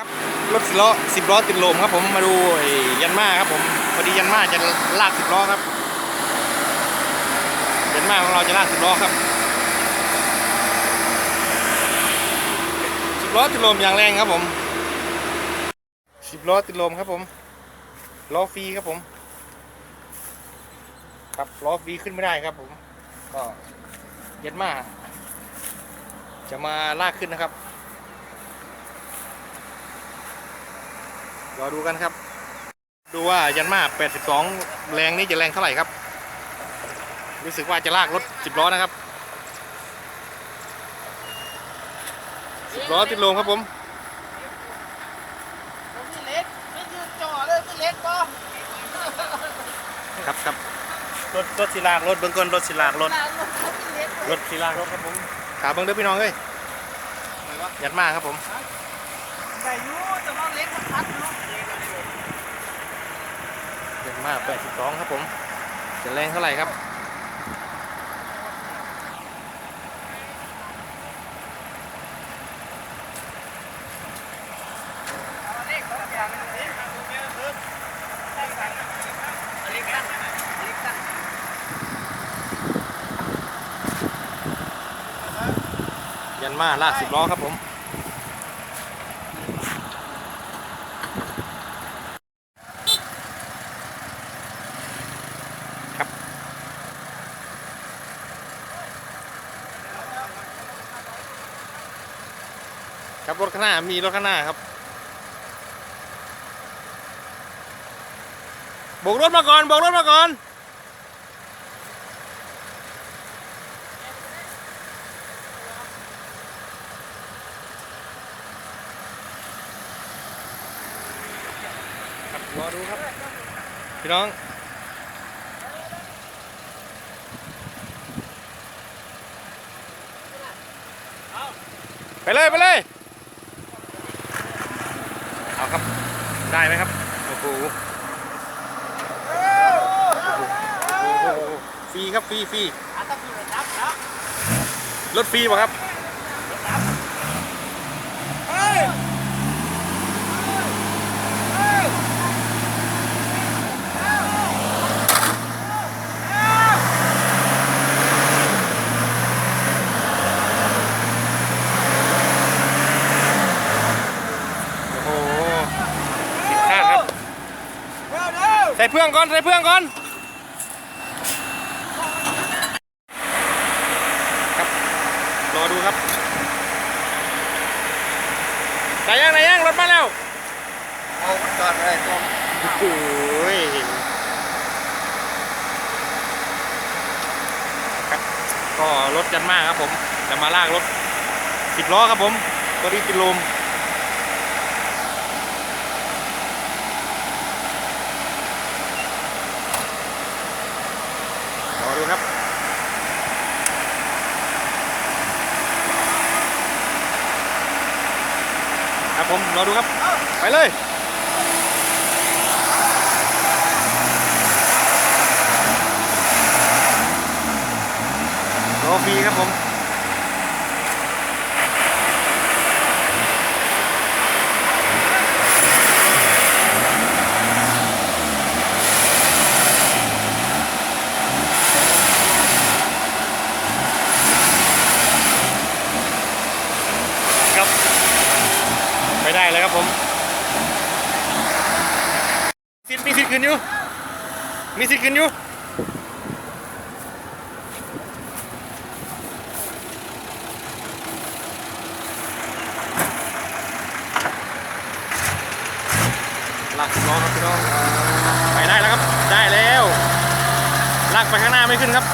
ครับรถสิบล้อสิบล้อติดลมครับผมมาดูยันมาครับผมพอดียันมาจะลากสิบล้อครับยันมาของเราจะลากสิบล้อครับสิบล้อติดลมอย่างแรงครับผมสิบล้อติดลมครับผมล้อฟรีครับผมครับล้อฟรีขึ้นไม่ได้ครับผมก็ยันมาจะมาลากขึ้นนะครับ รอดูกันครับ ดูว่ายันมา 82 แรงนี้จะแรงเท่าไหร่ครับ รู้สึกว่าจะลากรถ 10 ล้อนะครับ 10 ล้อติดลมครับผมพี่เล็กไม่ยืนจ่อเลยพี่เล็กปะครับครับรถรถศิลากรถเบื้องต้นรถศิลากรถลานรถเขาพี่เล็กรถศิลากรถครับผมขาเบิ้งเด้อพี่น้องเอ้ยยันมาครับผมแต่ยูแต่ว่าเล็กมันพัดเนาะ ยัน มา 82 ครับผมจะแรงเท่าไหร่ครับยันมาลากสิบล้อครับผม ครับรถข้างหน้ามีรถข้างหน้าครับโบกรถมาก่อนโบกรถมาก่อนครับรอดูครับ พี่น้องไปเลย ไปเลย เอาครับ ได้ไหมครับโอ้โหโอ้โหฟรีครับฟรีฟรีรถฟรีป่ะครับ เฮ้ย โอ้โหผิดคาดครับ เร็วเร็ว ใส่เพื่องก่อน ใส่เพื่องก่อนครับรอดูครับไหนยังไหนยังรถมาแล้วเอาจอดเลยจอดโอ้โหครับก็รถกันมากครับผมจะมาลากรถสิบล้อครับผมตัวนี้ติดลมรอดูครับ ครับ ผมรอดูครับ ไปเลยรอฟรีครับผม ได้เลยครับผมสิทธิ์มีสิทธิ์ขึ้นอยู่ มีสิทธิ์ขึ้นอยู่ลากล้อครับพี่น้องไปได้แล้วครับ ได้แล้วลากไปข้างหน้าไม่ขึ้นครับ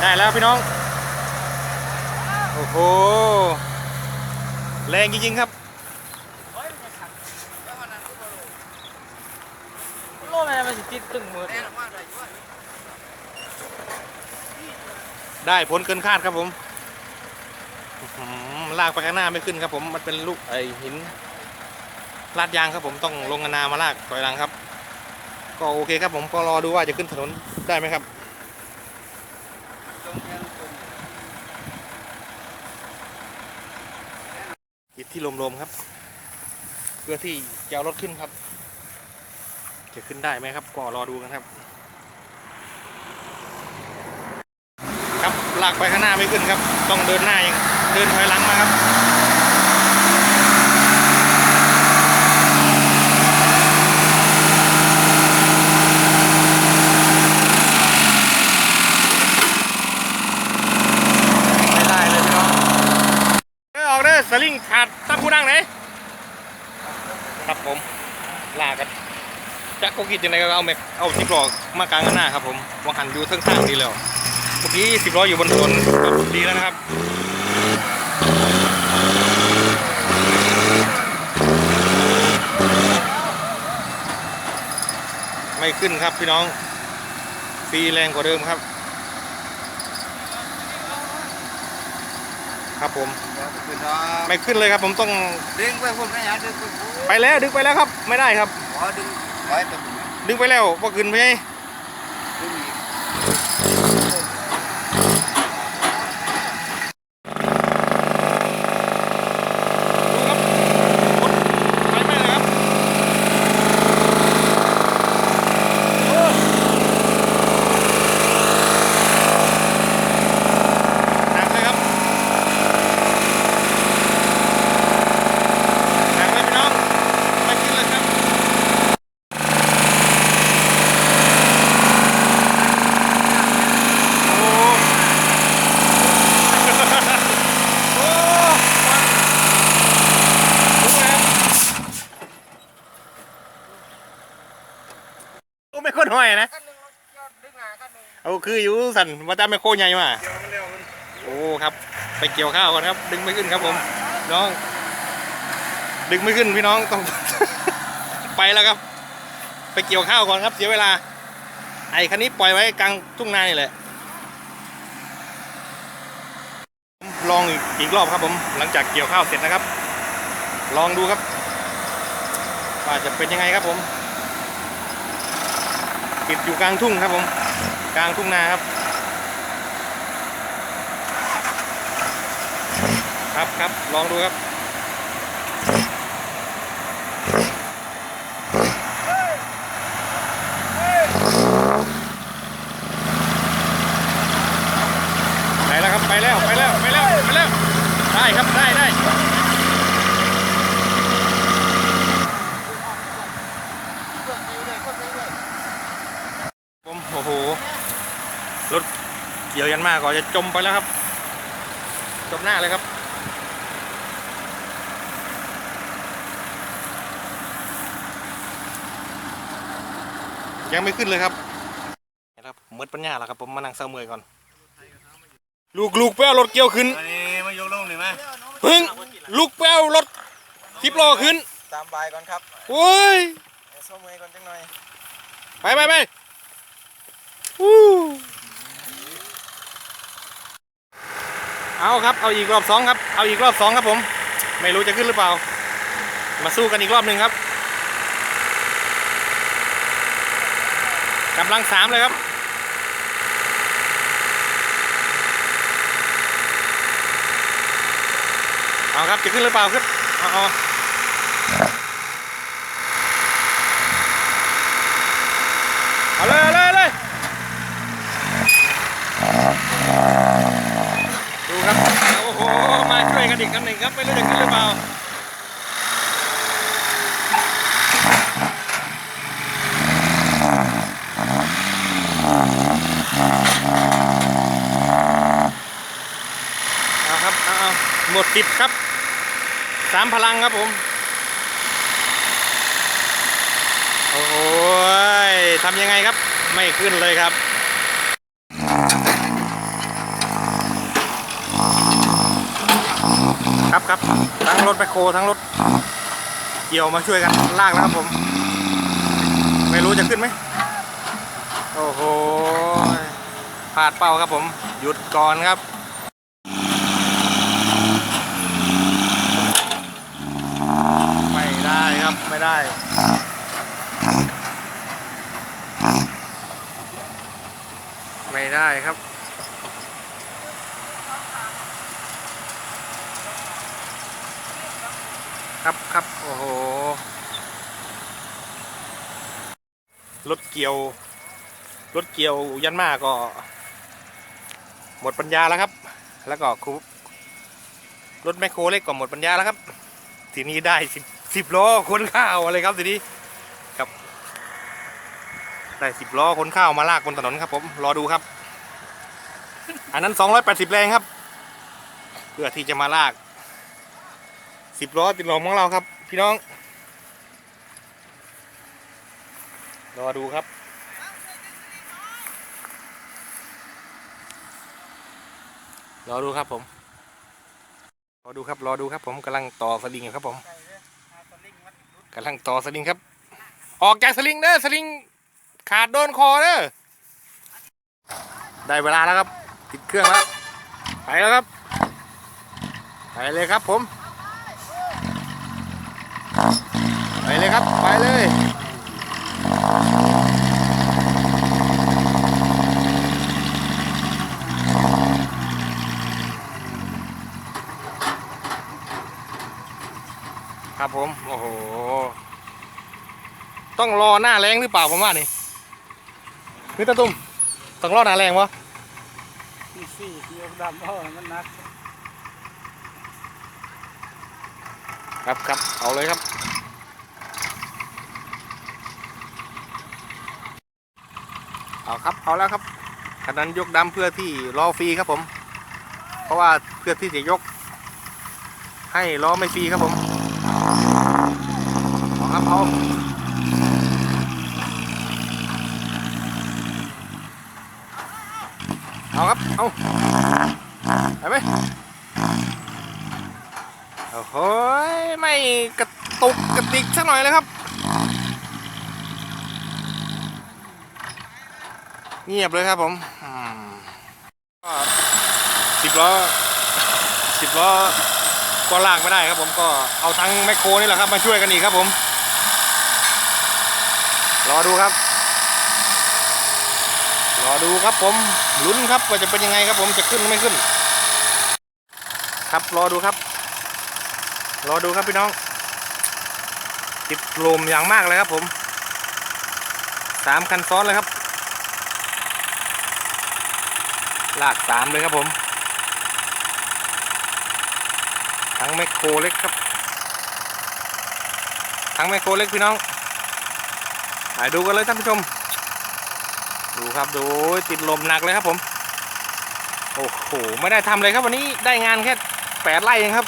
ได้แล้วพี่น้อง โอ้โห แรงจริงๆครับ โลแม่มันสิติดตึงมือได้ผลเกินคาดครับผมลากไปข้างหน้าไม่ขึ้นครับผมมันเป็นลูกไอหินลาดยางครับผมต้องลงนามาลากถอยหลังครับ ก็โอเคครับผมก็รอดูว่าจะขึ้นถนนได้ไหมครับติดที่ลมๆครับ เพื่อที่จะเอารถขึ้นครับ จะขึ้นได้ไหมครับ ก็รอดูกันครับ ครับลากไปข้างหน้าไม่ขึ้นครับ ต้องเดินหน้าอย่างเดินถอยหลังมาครับ ไม่ได้เลยพี่น้องเออออกเด้อสลิงขาดตั้งผู้นั่งไหน ครับผมลากกันจักก็ คิดยังไงก็เอาแม็กเอาสิบล้อมากลางข้างหน้าครับผมวางหันอยู่ทั้งข้างดีแล้วเมื่อกี้สิบล้ออยู่บนถนนก็ดีแล้วนะครับไม่ขึ้นครับพี่น้องฟรีแรงกว่าเดิมครับ ครับผมขึ้นเนาะไม่ขึ้นเลยครับผมต้องดึงไปพุ่นไม่อยากดึงไปพุ่นไปแล้วดึงไปแล้วครับ ไม่ได้ครับขอดึงไว้ตรง ดึงไปแล้วว่าขึ้นไปไง ดึงอีก ดูครับรถไปไม่เลยครับโอ้หนักเลยครับหนักเลยพี่น้องไม่ขึ้นเลยครับโอ้โอ้ลุกแล้วโอ้ ไม่คนห้อยนะขั้นหนึ่งยอดดึงหาขั้นหนึ่งเอาคืออยู่สันมาตามไม่โคใหญ่มาเดี๋ยวมันเร็วมันโอ้ครับ ไปเกี่ยวข้าวก่อนครับ ดึงไม่ขึ้นครับผมน้อง ดึงไม่ขึ้นพี่น้องต้อง ไปแล้วครับ ไปเกี่ยวข้าวก่อนครับ เสียเวลา ไอ้คันนี้ปล่อยไว้กลางทุ่งนานี่แหละลองอีกอีกรอบครับผมหลังจากเกี่ยวข้าวเสร็จนะครับ ลองดูครับว่าจะเป็นยังไงครับผม ติดอยู่กลางทุ่งครับผม กลางทุ่งนาครับครับครับลองดูครับ ไปแล้วครับไปแล้วไปแล้วไปแล้วไปแล้วได้ครับได้ได้ผมโอ้โหรถเกี่ยวยั นมากก่อนจะจมไปแล้วครับ จมหน้าเลยครับ ยังไม่ขึ้นเลยครับนะครับเมิดปัญญาแล้วครับผมมานั่งเศร้าเมื่อยก่อน ลูกลูกแป้วรถเกี่ยวขึ้นอันนี้มายกลงหน่อยไหมพึ่งลูกแป้วรถทิปล้อขึ้นตามบายก่อนครับโอ้ยเดี๋ยวส้มมือก่อนจังหน่อยไปไปไปวู้ เอาครับ เอาอีกรอบสองครับ เอาอีกรอบสองครับผม ไม่รู้จะขึ้นหรือเปล่า มาสู้กันอีกรอบหนึ่งครับกำลังสามเลยครับ เอาครับจะขึ้นหรือเปล่าขึ้นเอาเอาเอาเลยเอาเลยเอาเลยดูครับ โอ้โห มาช่วยกันอีก ครับไม่รู้จะขึ้นหรือเปล่าเอาครับเอาเอาหมดติดครับสามพลังครับผม โอ้ยทำยังไงครับ ไม่ขึ้นเลยครับ ครับครับทั้งรถแมคโคทั้งรถเกี่ยวมาช่วยกันลากแล้วครับผม ไม่รู้จะขึ้นไหมโอ้โหพลาดเป้าครับผม หยุดก่อนครับไม่ได้ครับไม่ได้ไม่ได้ครับ ครับครับโอ้โหรถเกี่ยวรถเกี่ยวยันมาก็ หมดปัญญาแล้วครับ แล้วก็ครูรถแมคโครเล็กก็หมดปัญญาแล้วครับ ทีนี้ได้สิบสิบล้อขนข้าวอะไรครับทีนี้ครับ ได้สิบล้อขนข้าวมาลากบนถนนครับผมรอดูครับ อันนั้นสองร้อยแปดสิบแรงครับ เพื่อที่จะมาลาก สิบล้อติดลมของเราครับ พี่น้อง รอดูครับรอดูครับผมรอดูครับรอดูครับ ผมกำลังต่อสลิงอยู่ครับผมกำลังต่อสลิงครับ ออกจากสลิงเด้อสลิงขาดโดนคอเด้อได้เวลาแล้วครับ ติดเครื่องแล้วไปแล้วครับไปเลยครับผม ไป เลยครับ ไปเลยครับผม โอ้โห ต้องรอหน้าแรงหรือเปล่าผมว่านี่นี่ตาตุ้มต้องรอหน้าแรงวะที่สี่ที่ยกดำเพราะมันนัก ครับครับเอาเลยครับ เอาครับเอาแล้วครับคันนั้นยกดำเพื่อที่รอฟรีครับผม เพราะว่าเพื่อที่จะยก ให้ล้อไม่ฟรีครับผมเอาครับเอาเอาครับเอาไปไหมโอ้โหยไม่กระตุกกระติกสักหน่อยเลยครับ เงียบเลยครับผมก็สิบล้อสิบล้อก็ลากไม่ได้ครับผมก็เอาทั้งแมคโครนี่แหละครับ มาช่วยกันอีกครับผม รอดูครับ รอดูครับผมลุ้นครับว่าจะเป็นยังไงครับผมจะขึ้นไม่ขึ้น ครับรอดูครับ รอดูครับพี่น้องติดลมอย่างมากเลยครับผมสามคันซ้อนเลยครับ ลากสามเลยครับผม ทั้งแมคโครเล็กครับ ทั้งแมคโครเล็กพี่น้องไปดูกันเลยท่านผู้ชม ดูครับดูติดลมหนักเลยครับผม โอ้โห ไม่ได้ทำเลยครับวันนี้ได้งานแค่แปดไร่เองครับ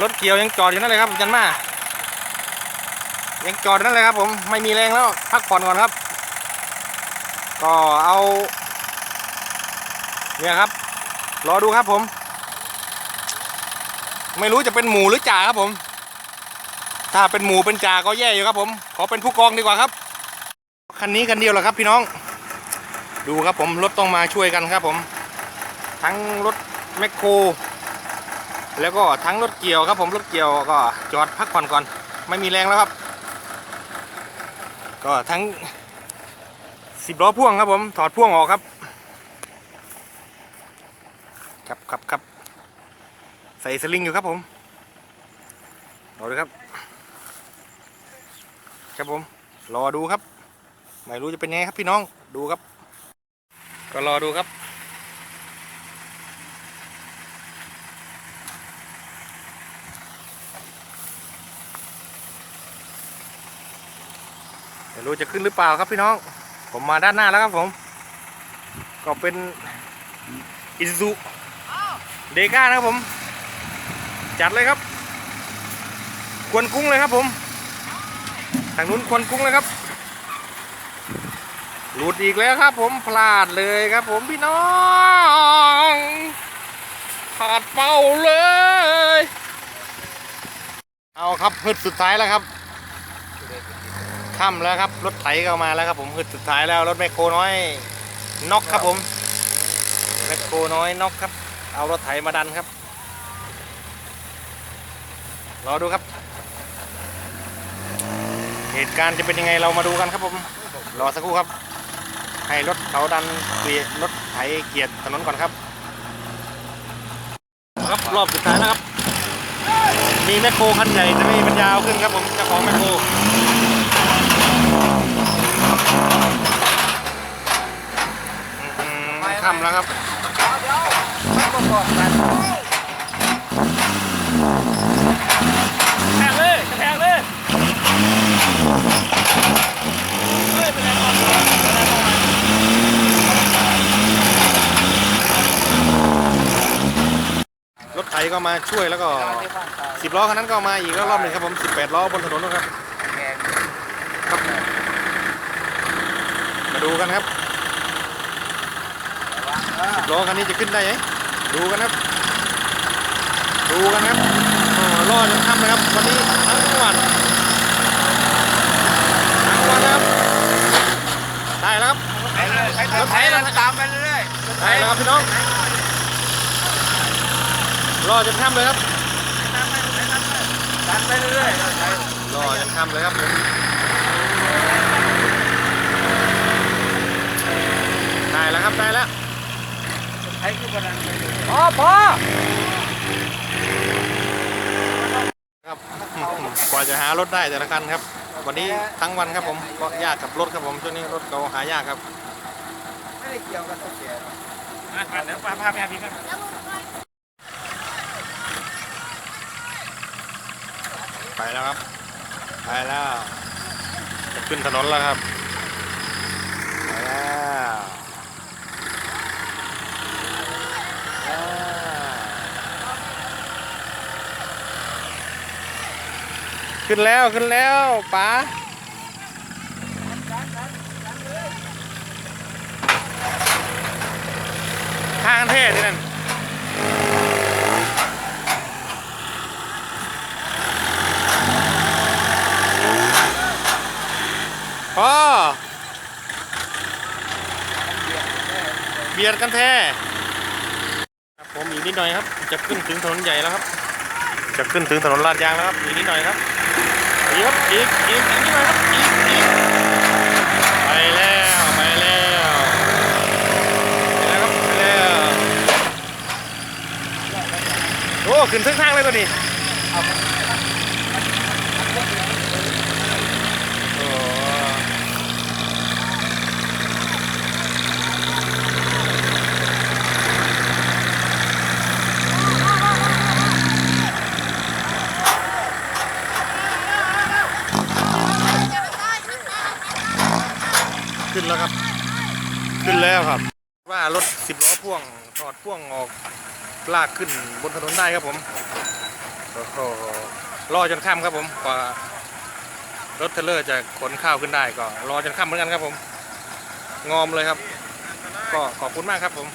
รถเกี่ยวยังจอดอยู่นั่นเลยครับจันมา ยังจอดนั่นเลยครับผม ไม่มีแรงแล้ว พักผ่อนก่อนครับ ก็เอา เนี่ยครับ รอดูครับผม ไม่รู้จะเป็นหมูหรือจ่าครับผม ถ้าเป็นหมูเป็นจ่าก็แย่อยู่ครับผม ขอเป็นผู้กองดีกว่าครับ คันนี้คันเดียวเหรอครับพี่น้อง ดูครับผมรถต้องมาช่วยกันครับผม ทั้งรถแมคโคร แล้วก็ทั้งรถเกี่ยวครับผมรถเกี่ยวก็จอดพักผ่อนก่อน ไม่มีแรงแล้วครับ ก็ทั้งสิบล้อพ่วงครับผมถอดพ่วงออกครับ ครับครับครับใส่สลิงอยู่ครับผมรอดูครับ ครับผม รอดูครับ ไม่รู้จะเป็นไงครับพี่น้องดูครับ ก็รอดูครับไม่รู้จะขึ้นหรือเปล่าครับพี่น้อง ผมมาด้านหน้าแล้วครับผม ก็เป็นอิซู เดก้านะครับผม จัดเลยครับ ควนกุ้งเลยครับผม ทางนู้นควนกุ้งเลยครับ หลุดอีกแล้วครับ ผมพลาดเลยครับผมพี่น้องพลาดเป้าเลย เอาครับฮึดสุดท้ายแล้วครับค่ำแล้วครับรถไถก็มาแล้วครับผมคือสุดท้ายแล้วรถแมคโครน้อยน็อกครับผมแมคโครน้อยน็อกครับ เอารถไถมาดันครับ รอดูครับ เหตุการณ์จะเป็นยังไงเรามาดูกันครับผม รอสักครู่ครับ ให้รถเขาดันเกลียรถไถเกียร์ถนนก่อนครับ ครับรอบสุดท้ายแล้วครับ มีแมคโครคันใหญ่แต่ไม่มีปัญญาเอาขึ้นครับผมเจ้าของแมคโครอืมค่ำแล้วครับเดี๋ยว ไม่ประกอบกันแทงเลยแทงเลยเฮ้ยเป็นไงก่อนรถไถก็มาช่วยแล้วก็สิบล้อคันนั้นก็มาอีกแล้วรอบหนึ่งครับผมสิบแปดล้อบนถนนนะครับมาดูกันครับสิบล้อคันนี้จะขึ้นได้ไหม ดูกันครับ ดูกันครับโอ้รอดจนค่ำเลยครับ วันนี้ทั้งวันทั้งวันนะครับได้แล้วครับไปเลยไปเลยไปเลยตามไปเรื่อยได้แล้วครับพี่น้องรอจนค่ำเลยครับๆตามไปเรื่อยๆรอจนค่ำเลยครับผมได้แล้วครับได้แล้ว ใช้คือประดันอ๋อพอครับกว่าจะหารถได้แต่ละคันครับ วันนี้ทั้งวันครับผมก็ยากกับรถครับผมช่วงนี้รถเราหายากครับไม่ได้เกี่ยวกับตัวแกอะเดี๋ยวพาพาไปหาพี่กันไปแล้วครับ ไปแล้วจะขึ้นถนนแล้วครับ ไปแล้วอ่า ขึ้นแล้วขึ้นแล้วป๋าทางเทศนี่นั่นพ่อเบียดกันแท้ครับผมอีกนิดหน่อยครับ จะขึ้นถึงถนนใหญ่แล้วครับ จะขึ้นถึงถนนลาดยางแล้วครับอีกนิดหน่อยครับ อีกครับอีกอีกอีกนิดหน่อยครับอีกอีกไปแล้วไปแล้วไปแล้วครับไปแล้วโอ้ขึ้นทึ่งทางเลยตัวนี้โอ้ ขึ้นแล้วครับ ขึ้นแล้วครับ ว่ารถสิบล้อพ่วงถ อดพ่วงออกลากขึ้นบนถนนได้ครับผมโอ้โหรอจนค่ำครับผมกว่ารถเทเลอร์จะขนข้าวขึ้นได้ก็รอจนค่ำเหมือนกันครับผม งอมเลยครับ ก็ขอบคุณมากครับผม